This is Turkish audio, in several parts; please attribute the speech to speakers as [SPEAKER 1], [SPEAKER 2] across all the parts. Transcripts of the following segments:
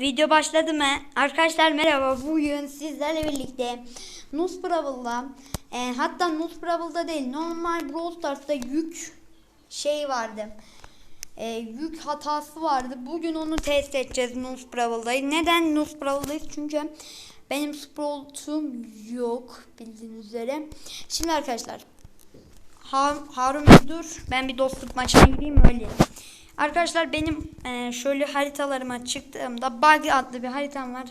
[SPEAKER 1] Video başladı mı? Arkadaşlar merhaba. Bugün sizlerle birlikte Nus Brawl'da e, hatta Nus Brawl'da değil normal Brawl Stars'ta yük şey vardı. E, yük hatası vardı. Bugün onu test edeceğiz Nus Brawl'da. Neden Nus Brawl'dayız? Çünkü benim Sprout'um yok bildiğiniz üzere. Şimdi arkadaşlar Har- Harun dur. Ben bir dostluk maçına gideyim öyle. Arkadaşlar benim e, şöyle haritalarıma çıktığımda Bug adlı bir haritam var.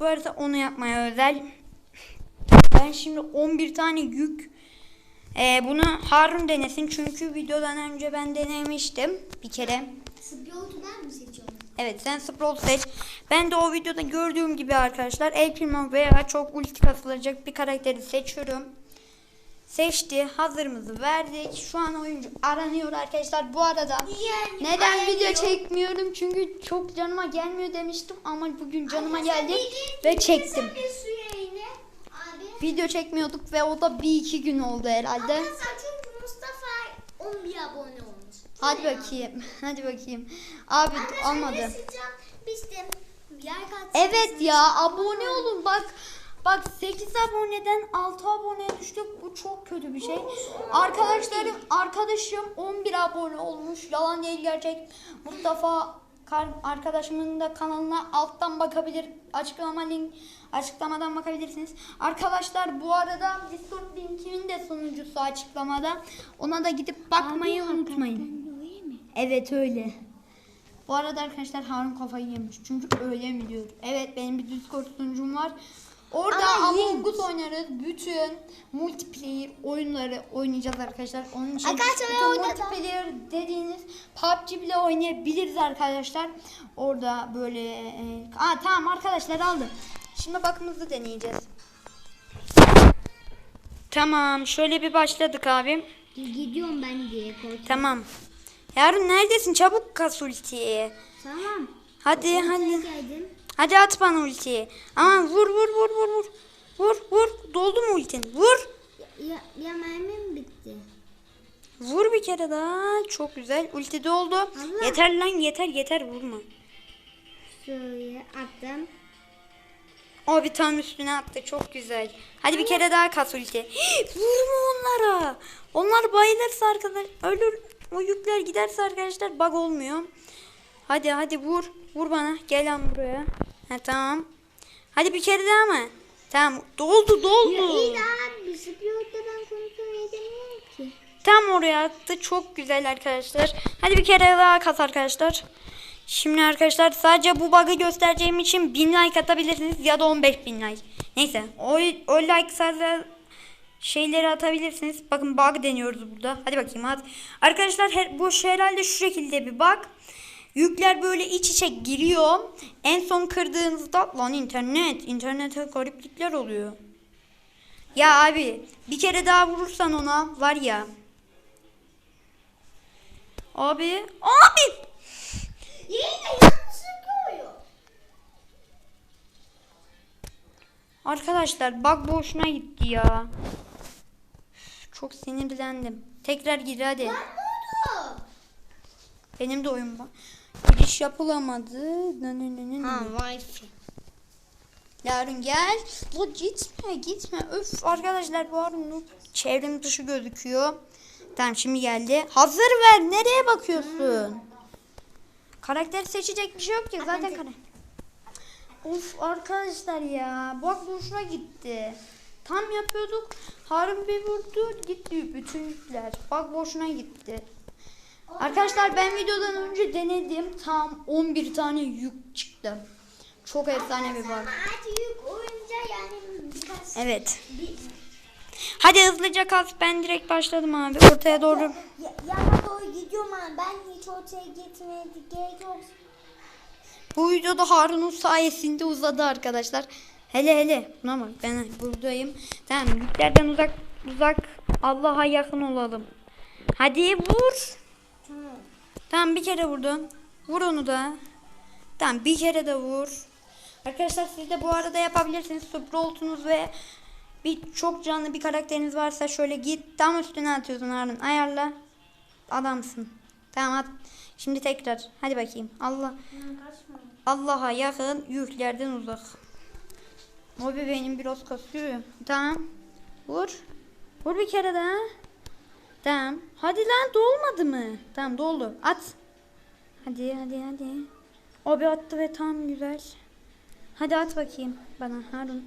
[SPEAKER 1] Bu harita onu yapmaya özel. Ben şimdi 11 tane yük e, bunu Harun denesin çünkü videodan önce ben denemiştim bir kere.
[SPEAKER 2] Sprout'u ben mi seçiyorum?
[SPEAKER 1] Evet sen Sprout seç. Ben de o videoda gördüğüm gibi arkadaşlar El Primo veya çok ulti kasılacak bir karakteri seçiyorum. Seçti. Hazırımızı verdik. Şu an oyuncu aranıyor arkadaşlar. Bu arada
[SPEAKER 2] Yani
[SPEAKER 1] neden
[SPEAKER 2] aranıyor.
[SPEAKER 1] video çekmiyorum? Çünkü çok canıma gelmiyor demiştim ama bugün canıma
[SPEAKER 2] Arkadaşlar,
[SPEAKER 1] geldi ve çektim.
[SPEAKER 2] Abi.
[SPEAKER 1] Video çekmiyorduk ve o da bir iki gün oldu herhalde.
[SPEAKER 2] Arkadaşlar çünkü Mustafa 11 abone olmuş.
[SPEAKER 1] Hadi bakayım. Hadi bakayım. Abi
[SPEAKER 2] Arkadaşlar
[SPEAKER 1] olmadı.
[SPEAKER 2] mesajım biz de.
[SPEAKER 1] Evet ya abone olun bak. Bak 8 aboneden 6 aboneye düştük. Bu çok kötü bir şey. Arkadaşlarım arkadaşım 11 abone olmuş. Yalan değil gerçek. Mustafa arkadaşımın da kanalına alttan bakabilir. Açıklama link açıklamadan bakabilirsiniz. Arkadaşlar bu arada Discord linkimin de sunucusu açıklamada. Ona da gidip bakmayı unutmayın. Evet öyle. Bu arada arkadaşlar Harun kafayı yemiş. Çünkü öyle mi diyor. Evet benim bir Discord sunucum var. Orada
[SPEAKER 2] Ama
[SPEAKER 1] Among Us oynarız. Bütün multiplayer oyunları oynayacağız arkadaşlar. Onun için
[SPEAKER 2] Arkadaşlar orada da-
[SPEAKER 1] multiplayer dediğiniz PUBG bile oynayabiliriz arkadaşlar. Orada böyle e, Aa, tamam arkadaşlar aldım. Şimdi bakımızı deneyeceğiz. Tamam şöyle bir başladık abi.
[SPEAKER 2] Gidiyorum ben diye korktum.
[SPEAKER 1] Tamam. Yarın neredesin? Çabuk kas ultiyi.
[SPEAKER 2] Tamam.
[SPEAKER 1] Hadi hadi.
[SPEAKER 2] geldim.
[SPEAKER 1] Hadi at bana ultiyi. Aman vur vur vur vur vur. Vur vur. Doldu mu ultin? Vur.
[SPEAKER 2] Ya, ya mermim bitti.
[SPEAKER 1] Vur bir kere daha. Çok güzel. Ulti doldu.
[SPEAKER 2] Allah.
[SPEAKER 1] Yeter lan yeter yeter vurma.
[SPEAKER 2] Şöyle attım.
[SPEAKER 1] O bir tam üstüne attı. Çok güzel. Hadi bir kere daha kas ulti. Vurma onlara. Onlar bayılırsa arkadaş ölür. O yükler giderse arkadaşlar bug olmuyor. Hadi hadi vur. Vur bana. Gel lan buraya. Ha tamam. Hadi bir kere daha mı? Tamam. Doldu doldu.
[SPEAKER 2] Ya iyi de abi ben kontrol edemiyorum ki.
[SPEAKER 1] Tam oraya attı. Çok güzel arkadaşlar. Hadi bir kere daha kas arkadaşlar. Şimdi arkadaşlar sadece bu bug'ı göstereceğim için 1000 like atabilirsiniz ya da 15 bin like. Neyse o, o like sadece şeyleri atabilirsiniz. Bakın bug deniyoruz burada. Hadi bakayım at. Arkadaşlar her, bu şey herhalde şu şekilde bir bug. Yükler böyle iç içe giriyor. En son kırdığınızda lan internet. internete gariplikler oluyor. Ya abi bir kere daha vurursan ona var ya. Abi. Abi.
[SPEAKER 2] Yine.
[SPEAKER 1] Arkadaşlar bak boşuna gitti ya. Çok sinirlendim. Tekrar gir hadi. Benim de oyun var. Giriş yapılamadı.
[SPEAKER 2] Ha wifi.
[SPEAKER 1] Yarın gel. La gitme gitme. Öf arkadaşlar bu arın çevrim dışı gözüküyor. Tamam şimdi geldi. Hazır ver. Nereye bakıyorsun? Karakter seçecek bir şey yok ki. Zaten karakter. Of arkadaşlar ya. Bak boşuna gitti. Tam yapıyorduk. Harun bir vurdu. Gitti bütün yükler. Bak boşuna gitti. Arkadaşlar ben videodan önce denedim. Tam 11 tane yük çıktı. Çok efsane bir
[SPEAKER 2] birkaç
[SPEAKER 1] Evet. Hadi hızlıca kas. Ben direkt başladım abi. Ortaya doğru.
[SPEAKER 2] ya, yana doğru gidiyorum ama ben hiç ortaya gitmeye gerek yok.
[SPEAKER 1] Bu videoda Harun'un sayesinde uzadı arkadaşlar. Hele hele. Buna bak ben buradayım. Tamam yüklerden uzak uzak. Allah'a yakın olalım. Hadi vur.
[SPEAKER 2] Tamam.
[SPEAKER 1] Bir kere vurdun. Vur onu da. Tamam bir kere de vur. Arkadaşlar siz de bu arada yapabilirsiniz. Sprout'unuz ve bir çok canlı bir karakteriniz varsa şöyle git tam üstüne atıyorsun Harun. Ayarla. Adamsın. Tamam at. Şimdi tekrar. Hadi bakayım. Allah Allah'a yakın yüklerden uzak. O benim biraz kasıyor. Tamam. Vur. Vur bir kere daha. Tamam. Hadi lan dolmadı mı? Tamam doldu. At. Hadi hadi hadi. O bir attı ve tam güzel. Hadi at bakayım bana Harun.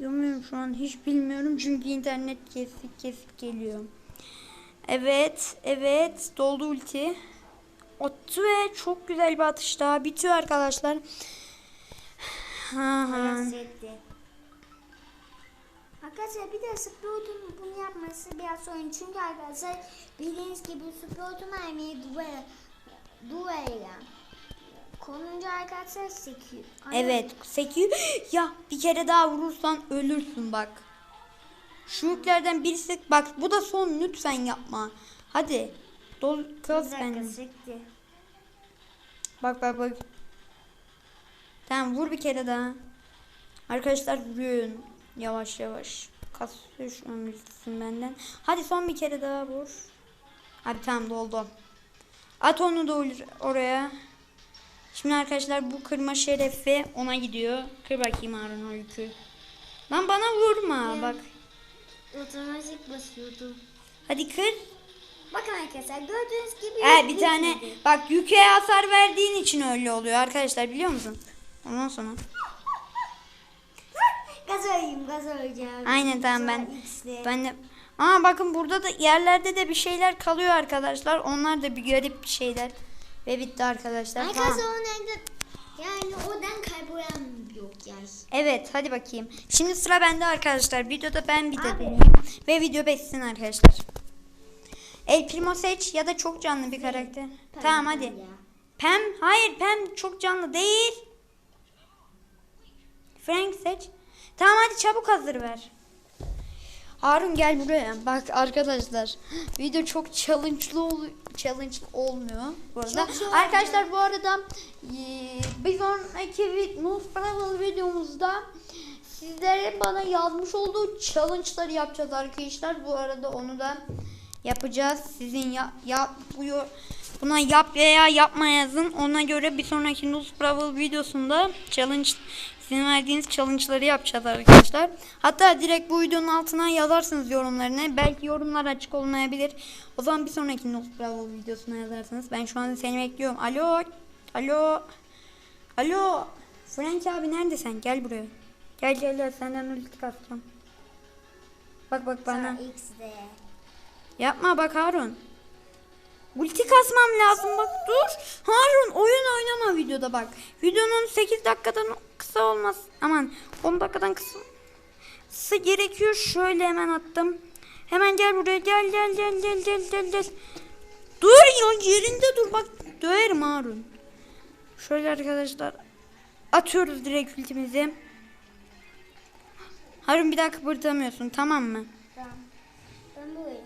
[SPEAKER 1] Bilmiyorum şu an hiç bilmiyorum çünkü internet kesik kesik geliyor. Evet, evet doldu ulti. Attı ve çok güzel bir atış daha bitiyor arkadaşlar. Ha, ha.
[SPEAKER 2] Arkadaşlar bir de Sprout'un bunu yapması biraz sorun. Çünkü arkadaşlar bildiğiniz gibi Sprout'un mermiyi duvara, duvara konunca arkadaşlar sekiyor.
[SPEAKER 1] Evet, sekiyor. Ya bir kere daha vurursan ölürsün bak. Şu yüklerden birisi bak bu da son lütfen yapma. Hadi. Dol kız benim.
[SPEAKER 2] sekti.
[SPEAKER 1] Bak bak bak. Tamam vur bir kere daha. Arkadaşlar vuruyorsun. Yavaş yavaş. Kasıyor şu birisisin benden. Hadi son bir kere daha vur. Abi tamam doldu. At onu da or- oraya. Şimdi arkadaşlar bu kırma şerefi ona gidiyor. Kır bakayım Harun o yükü. Lan bana vurma bak.
[SPEAKER 2] Otomatik basıyordu.
[SPEAKER 1] Hadi kır.
[SPEAKER 2] Bakın arkadaşlar gördüğünüz gibi
[SPEAKER 1] Ee, bir tane
[SPEAKER 2] bitmedi.
[SPEAKER 1] bak yüke hasar verdiğin için öyle oluyor arkadaşlar biliyor musun? Ondan sonra.
[SPEAKER 2] Gaz arayayım gaz arayacağım.
[SPEAKER 1] Aynen tamam ben.
[SPEAKER 2] X'li.
[SPEAKER 1] Ben de Aa bakın burada da yerlerde de bir şeyler kalıyor arkadaşlar. Onlar da bir garip bir şeyler. Ve bitti arkadaşlar.
[SPEAKER 2] Arkadaşlar
[SPEAKER 1] Tamam.
[SPEAKER 2] o nerede? Yani oradan kaybolan yok yani.
[SPEAKER 1] Evet hadi bakayım. Şimdi sıra bende arkadaşlar. Videoda ben bir de deneyeyim. Ve video beşsin arkadaşlar. El Primo seç ya da çok canlı bir karakter. Tamam hadi.
[SPEAKER 2] Ya.
[SPEAKER 1] Pem hayır Pem çok canlı değil. Frank seç. Tamam hadi çabuk hazır ver. Harun gel buraya. Bak arkadaşlar video çok challenge'lı ol challenge olmuyor bu arada.
[SPEAKER 2] Çok
[SPEAKER 1] arkadaşlar bu arada eee, bir sonraki Travel videomuzda sizlere bana yazmış olduğu challenge'ları yapacağız arkadaşlar. Bu arada onu da yapacağız. Sizin ya, yap bu yo- buna yap veya yapma yazın. Ona göre bir sonraki News Travel videosunda challenge sizin verdiğiniz challenge'ları yapacağız arkadaşlar. Hatta direkt bu videonun altına yazarsınız yorumlarını. Belki yorumlar açık olmayabilir. O zaman bir sonraki News Travel videosuna yazarsınız. Ben şu an seni bekliyorum. Alo. Alo. Alo. Frank abi neredesin? Gel buraya. Gel gel gel senden ulti kasacağım. Bak bak bana. Yapma bak Harun. Ulti kasmam lazım bak dur. Harun oyun oynama videoda bak. Videonun 8 dakikadan kısa olmaz. Aman 10 dakikadan kısa. Gerekiyor. Şöyle hemen attım. Hemen gel buraya gel gel gel gel gel gel gel. Dur ya yerinde dur bak. Döverim Harun. Şöyle arkadaşlar. Atıyoruz direkt ultimizi. Harun bir daha kıpırtamıyorsun tamam mı?
[SPEAKER 2] Tamam. Ben burayı.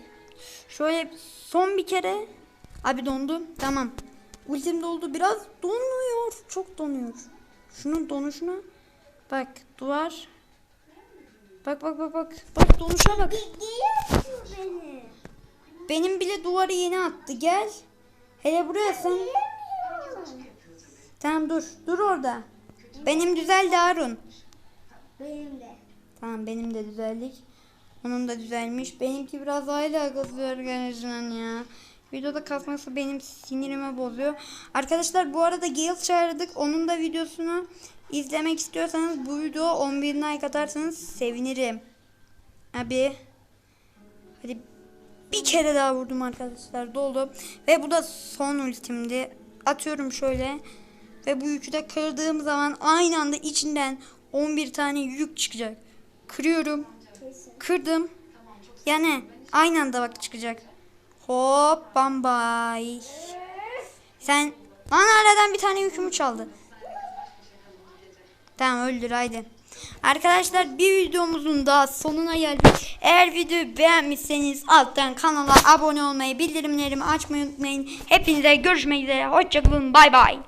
[SPEAKER 1] Şöyle son bir kere. Abi dondu. Tamam. Ultim doldu. Biraz donuyor. Çok donuyor. Şunun donuşuna. Bak duvar. Bak bak bak bak. Bak donuşa bak.
[SPEAKER 2] Beni.
[SPEAKER 1] Benim bile duvarı yeni attı. Gel. Hele buraya sen. Tamam dur. Dur orada. Benim düzeldi Harun.
[SPEAKER 2] Benim de.
[SPEAKER 1] Tamam benim de düzeldik. Onun da düzelmiş. Benimki biraz hala kasıyor arkadaşlar ya. Videoda kasması benim sinirimi bozuyor. Arkadaşlar bu arada Gale çağırdık. Onun da videosunu izlemek istiyorsanız bu video 11 like atarsanız sevinirim. Abi. Hadi bir kere daha vurdum arkadaşlar. Doldu. Ve bu da son ultimdi. Atıyorum şöyle. Ve bu yükü de kırdığım zaman aynı anda içinden 11 tane yük çıkacak. Kırıyorum. Kırdım. Yani aynı anda bak çıkacak. Hop bam bay. Sen lan aradan bir tane yükümü çaldı. Tamam öldür haydi. Arkadaşlar bir videomuzun daha sonuna geldik. Eğer videoyu beğenmişseniz alttan kanala abone olmayı, bildirimlerimi açmayı unutmayın. Hepinize görüşmek üzere. Hoşçakalın. Bay bay.